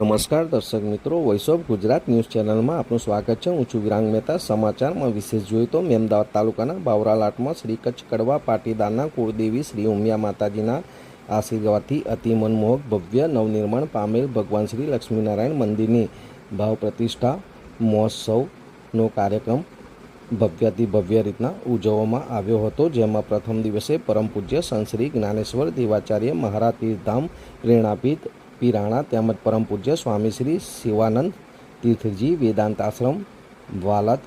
નમસ્કાર, દર્શક મિત્રો. વોઇસ ઓફ ગુજરાત ન્યૂઝ ચેનલમાં આપનું સ્વાગત છે. હું છું વિરાંગ મહેતા. સમાચારમાં વિશેષ જોઈએ તો મેમદાવાદ તાલુકાના બાવરાલાટમાં શ્રી કચ્છ કડવા પાટીદારના કુળદેવી શ્રી ઉમિયા માતાજીના આશીર્વાદથી અતિ મનમોહક ભવ્ય નવનિર્માણ પામેલ ભગવાન શ્રી લક્ષ્મીનારાયણ મંદિરની ભાવ પ્રતિષ્ઠા મહોત્સવનો કાર્યક્રમ ભવ્યાતિ ભવ્ય રીતના ઉજવવામાં આવ્યો હતો, જેમાં પ્રથમ દિવસે પરમ પૂજ્ય સંશ્રી જ્ઞાનેશ્વર દેવાચાર્ય મહારાજ તીર્થધામ પ્રેરણાપીઠ પીરાણા તેમજ પરમ પૂજ્ય સ્વામી શ્રી શિવાનંદ તીર્થજી વેદાંત આશ્રમ, વાલાદ,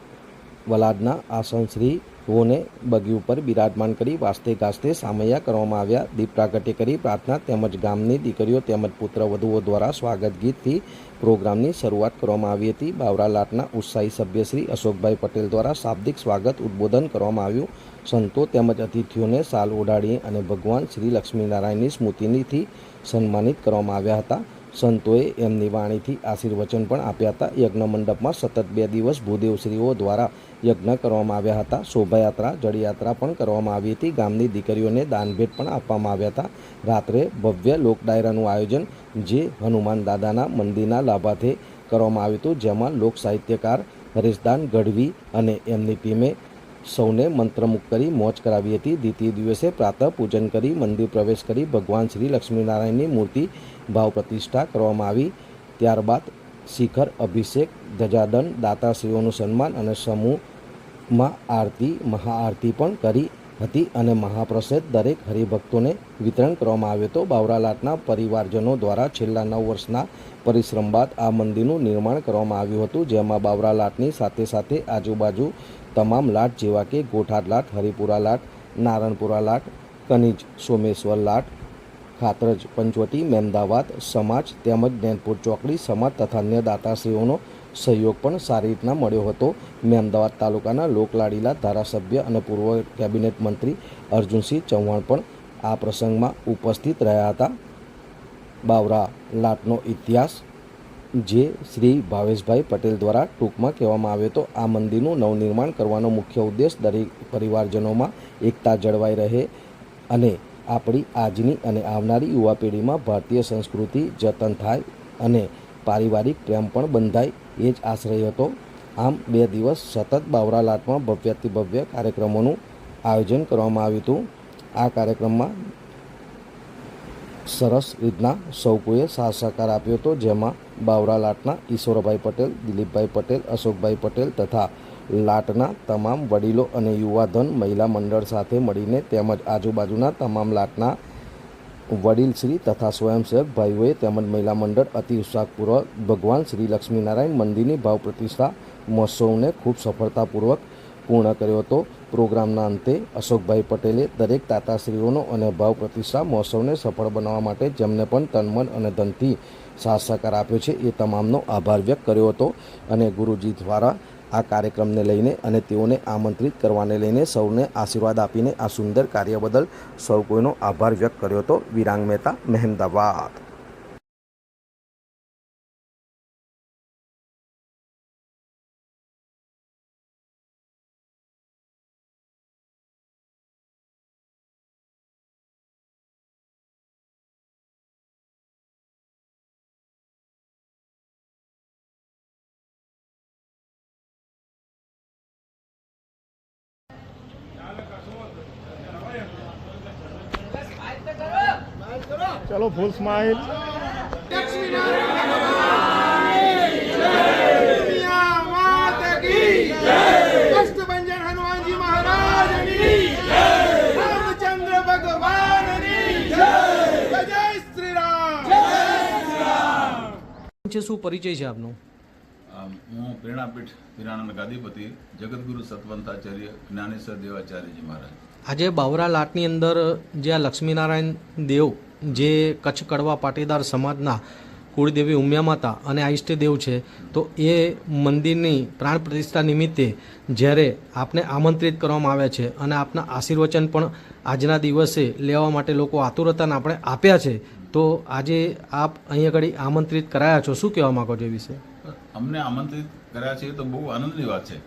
વલાદના આસનશ્રીઓને બગી ઉપર બિરાજમાન કરી વાસ્તે ગાસ્તે સામૈયા કરવામાં આવ્યા. દીપ પ્રાગટ્ય કરી પ્રાર્થના તેમજ ગામની દીકરીઓ તેમજ પુત્ર વધુઓ દ્વારા સ્વાગત ગીતથી પ્રોગ્રામની શરૂઆત કરવામાં આવી હતી. બાવરાલાટના ઉત્સાહી સભ્ય શ્રી અશોકભાઈ પટેલ દ્વારા શાબ્દિક સ્વાગત ઉદ્બોધન કરવામાં આવ્યું. સંતો તેમજ અતિથિઓને સાલ ઓઢાડી અને ભગવાન શ્રી લક્ષ્મીનારાયણની સ્મૃતિનીથી સન્માનિત કરવામાં આવ્યા હતા. સંતોએ એમની વાણીથી આશીર્વચન પણ આપ્યા હતા. યજ્ઞ મંડપમાં સતત બે દિવસ ભૂદેવશ્રીઓ દ્વારા યજ્ઞ કરવામાં આવ્યા હતા. શોભાયાત્રા, જળયાત્રા પણ કરવામાં આવી હતી. ગામની દીકરીઓને દાનભેટ પણ આપવામાં આવ્યા હતા. રાત્રે ભવ્ય લોક ડાયરાનું આયોજન, જે હનુમાન દાદાના મંદિરના લાભાર્થે કરવામાં આવ્યું હતું, જેમાં લોક સાહિત્યકાર હરીશદાન ગઢવી અને એમની ટીમે સૌને મંત્રમુગ્ધ કરી મોજ કરાવી હતી. દ્વિતીય દિવસે પ્રાતઃ પૂજન કરી મંદિર પ્રવેશ કરી ભગવાન શ્રી લક્ષ્મીનારાયણની મૂર્તિ ભાવ પ્રતિષ્ઠા કરવામાં આવી. ત્યારબાદ શિખર અભિષેક ધજાદન દાતાશ્રીઓનું સન્માન અને સમૂહમાં આરતી, મહાઆરતી પણ કરી. હતી અને મહાપ્રસાદ દરેક હરિભક્તોને વિતરણ કરવામાં આવ્યો હતો. બાવરાલાટના પરિવારજનો દ્વારા છેલ્લા નવ વર્ષના પરિશ્રમ બાદ આ મંદિરનું નિર્માણ કરવામાં આવ્યું હતું, જેમાં બાવરાલાટની સાથે સાથે આજુબાજુ તમામ લાટ જેવા કે ગોઠાડ લાટ, હરિપુરા લાટ, નારણપુરા લાટ, કનિજ સોમેશ્વર લાટ, ખાતરજ, પંચવટી મહેમદાવાદ સમાજ તેમજ નેનપુર ચોકડી, સમાજ તથા અન્ય દાતાશ્રીઓનો સહયોગ પણ સારી રીતના મળ્યો હતો. મેં અમદાવાદ તાલુકાના લોકલાડીલા ધારાસભ્ય અને પૂર્વ કેબિનેટ મંત્રી અર્જુનસિંહ ચૌહાણ પણ આ પ્રસંગમાં ઉપસ્થિત રહ્યા હતા. બાવરા લાટનો ઇતિહાસ, જે શ્રી ભાવેશભાઈ પટેલ દ્વારા ટૂંકમાં કહેવામાં આવ્યો હતો, આ મંદિરનું નવનિર્માણ કરવાનો મુખ્ય ઉદ્દેશ દરેક પરિવારજનોમાં એકતા જળવાઈ રહે અને આપણી આજની અને આવનારી યુવા પેઢીમાં ભારતીય સંસ્કૃતિ જતન થાય અને પારિવારિક પ્રેમ પણ બંધાય. એ જ આશ્રય હતો. આમ બે દિવસ સતત બાવરાલાટમાં ભવ્યાતિ ભવ્ય કાર્યક્રમોનું આયોજન કરવામાં આવ્યું હતું. આ કાર્યક્રમમાં સરસ રીતના સૌ કોઈએ સાથ સહકાર આપ્યો હતો, જેમાં બાવરા લાટના ઈશ્વરભાઈ પટેલ, દિલીપભાઈ પટેલ, અશોકભાઈ પટેલ તથા લાટના તમામ વડીલો અને યુવાધન મહિલા મંડળ સાથે મળીને તેમજ આજુબાજુના તમામ લાટના વડીલશ્રી તથા સ્વયંસેવક ભાઈઓએ તેમજ મહિલા મંડળ અતિ ઉત્સાહપૂર્વક ભગવાન શ્રી લક્ષ્મીનારાયણ મંદિરની ભાવ પ્રતિષ્ઠા મહોત્સવને ખૂબ સફળતાપૂર્વક પૂર્ણ કર્યો હતો. પ્રોગ્રામના અંતે અશોકભાઈ પટેલે દરેક તાતાશ્રીઓનો અને ભાવ પ્રતિષ્ઠા મહોત્સવને સફળ બનાવવા માટે જેમને પણ તનમન અને ધનથી સાથ સહકાર આપ્યો છે એ તમામનો આભાર વ્યક્ત કર્યો હતો અને ગુરુજી દ્વારા આ કાર્યક્રમને લઈને અને તેઓને આમંત્રિત કરવાને લઈને સૌને આશીર્વાદ આપીને આ સુંદર કાર્ય બદલ સૌ કોઈનો આભાર વ્યક્ત કર્યો હતો. વિરાંગ મહેતા, મહેમદાવાદ. ચલો ફૂલ સ્માઇલ છે શું પરિચય છે આપનો? હું પ્રેરણાપીઠ પિરાણાના ગાદીપતિ જગતગુરુ સતવંતાચાર્ય જ્ઞાનેશ્વર દેવાચાર્યજી મહારાજ. આજે બાવરા લાટની અંદર જે આ લક્ષ્મીનારાયણ દેવ જે કચ્છ કડવા પાટીદાર સમાજના કુળદેવી ઉમિયા માતા અને આ છે, તો એ મંદિરની પ્રાણ પ્રતિષ્ઠા નિમિત્તે જ્યારે આપને આમંત્રિત કરવામાં આવ્યા છે અને આપના આશીર્વચન પણ આજના દિવસે લેવા માટે લોકો આતુરતાને આપણે આપ્યા છે, તો આજે આપ અહીં આગળ આમંત્રિત કરાયા છો. શું કહેવા માગો છો એ વિશે? અમને આમંત્રિત કર્યા છે તો બહુ આનંદની વાત છે.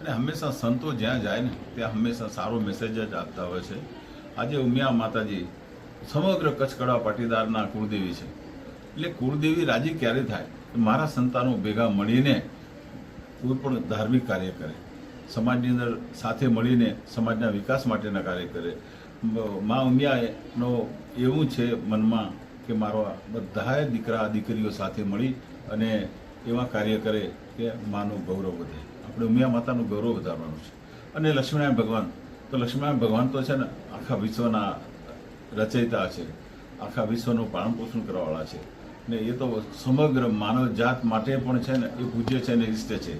અને હંમેશા સંતો જ્યાં જાય ને, ત્યાં હંમેશા સારો મેસેજ જ આપતા હોય છે. આજે ઉમિયા માતાજી સમગ્ર કચ્છ કડવા પાટીદારના કુળદેવી છે. એટલે કુળદેવી રાજી ક્યારે થાય? મારા સંતાનો ભેગા મળીને કોઈ પણ ધાર્મિક કાર્ય કરે. સમાજની અંદર સાથે મળીને સમાજના વિકાસ માટેના કાર્ય કરે. મા ઉમિયાનો એવું છે મનમાં કે મારો બધાએ દીકરા દીકરીઓ સાથે મળી અને એવા કાર્ય કરે કે માનું ગૌરવ વધે. આપણે ઉમિયા માતાનું ગૌરવ વધારવાનું છે. અને લક્ષ્મીનારાયણ ભગવાન, તો લક્ષ્મીનારાયણ ભગવાન તો છે ને આખા વિશ્વના રચયિતા છે. આખા વિશ્વનું પાલન પોષણ કરવાવાળા છે. ને એ તો સમગ્ર માનવ જાત માટે પણ છે ને, એ પૂજ્ય છે ને ઇષ્ટ છે.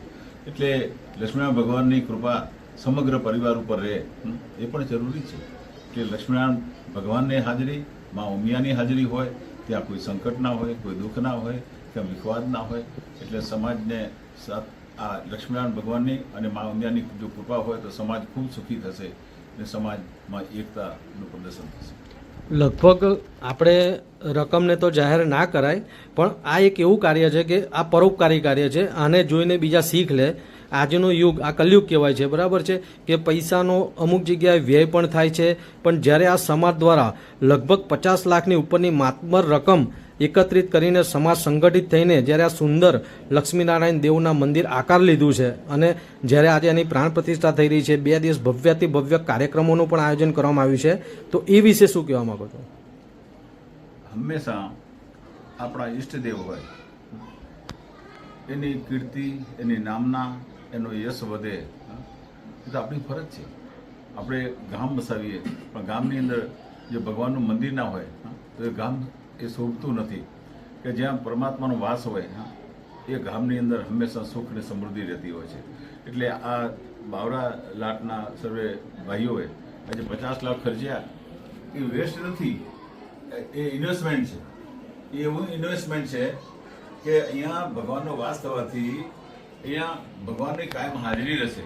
એટલે લક્ષ્મીનારાયણ ભગવાનની કૃપા સમગ્ર પરિવાર ઉપર રહે. એ પણ જરૂરી છે. કે લક્ષ્મીનારાયણ ભગવાનની હાજરી, મા ઉમિયાની હાજરી હોય, ત્યાં કોઈ સંકટ ના હોય, કોઈ દુઃખ ના હોય કે વિખવાદ ના હોય. એટલે સમાજને આ લક્ષ્મીનારાયણ ભગવાનની અને મા ઉમિયાની જો કૃપા હોય તો સમાજ ખૂબ સુખી થશે અને સમાજમાં એકતાનું પ્રદર્શન થશે. લગભગ આપણે રકમને તો જાહેર ના કરાય, પણ આ એક એવું કાર્ય છે કે આ પરોપકારી કાર્ય છે, આને જોઈને બીજા શીખ લે. આજનો યુગ, આ કલયુગ કહેવાય છે, બરાબર છે? કે પૈસાનો અમુક જગ્યાએ વ્યય પણ થાય છે, પણ જ્યારે આ સમાજ દ્વારા લગભગ પચાસ લાખની ઉપરની માતબર રકમ એકત્રિત કરીને સમાજ સંગઠિત થઈને જ્યારે આ સુંદર લક્ષ્મીનારાયણ દેવના મંદિર આકાર લીધું છે અને જ્યારે આજે એની પ્રાણ પ્રતિષ્ઠા થઈ રહી છે, બે દિવસ ભવ્યથી ભવ્ય કાર્યક્રમોનું પણ આયોજન કરવામાં આવ્યું છે, તો એ વિશે શું કહેવા માંગો છો? હંમેશા આપણા ઈષ્ટદેવ હોય, એની કીર્તિ, એની નામના, એનો યશ વધે, એ તો આપણી ફરજ છે. આપણે ગામ બસાવીએ પણ ગામની અંદર જે ભગવાનનું મંદિર ના હોય, તો એ ગામ એ શોભતું નથી કે જ્યાં પરમાત્માનો વાસ હોય એ ગામની અંદર હંમેશા સુખ અને સમૃદ્ધિ રહેતી હોય છે. એટલે આ બાવરા લાટના સર્વે ભાઈઓએ આજે પચાસ લાખ ખર્ચ્યા. એ વેસ્ટ નથી. એ ઇન્વેસ્ટમેન્ટ છે. એ એવું ઇન્વેસ્ટમેન્ટ છે કે અહીંયા ભગવાનનો વાસ થવાથી અહીંયા ભગવાનની કાયમ હાજરી રહેશે.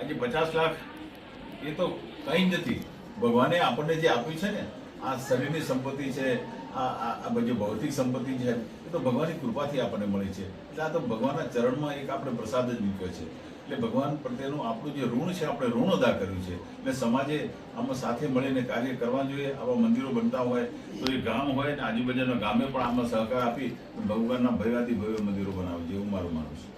આજે પચાસ લાખ એ તો કંઈ જ નથી. ભગવાને આપણને જે આપ્યું છે ને, આ શરીરની સંપત્તિ છે આ બધી ભૌતિક સંપત્તિ છે, એ તો ભગવાનની કૃપાથી આપણને મળી છે. એટલે આ તો ભગવાનના ચરણમાં એક આપણે પ્રસાદ જ મૂક્યો છે. એટલે ભગવાન પ્રત્યેનું આપણું જે ઋણ છે, આપણે ઋણ અદા કર્યું છે. એટલે સમાજે આમાં સાથે મળીને કાર્ય કરવા જોઈએ, આવા મંદિરો બનતા હોય, તો એ ગામ હોય ને આજુબાજુના ગામે પણ આમાં સહકાર આપી, ભગવાનના ભવ્યાથી ભવ્ય મંદિરો બનાવે છે એવું મારું માનવું છે.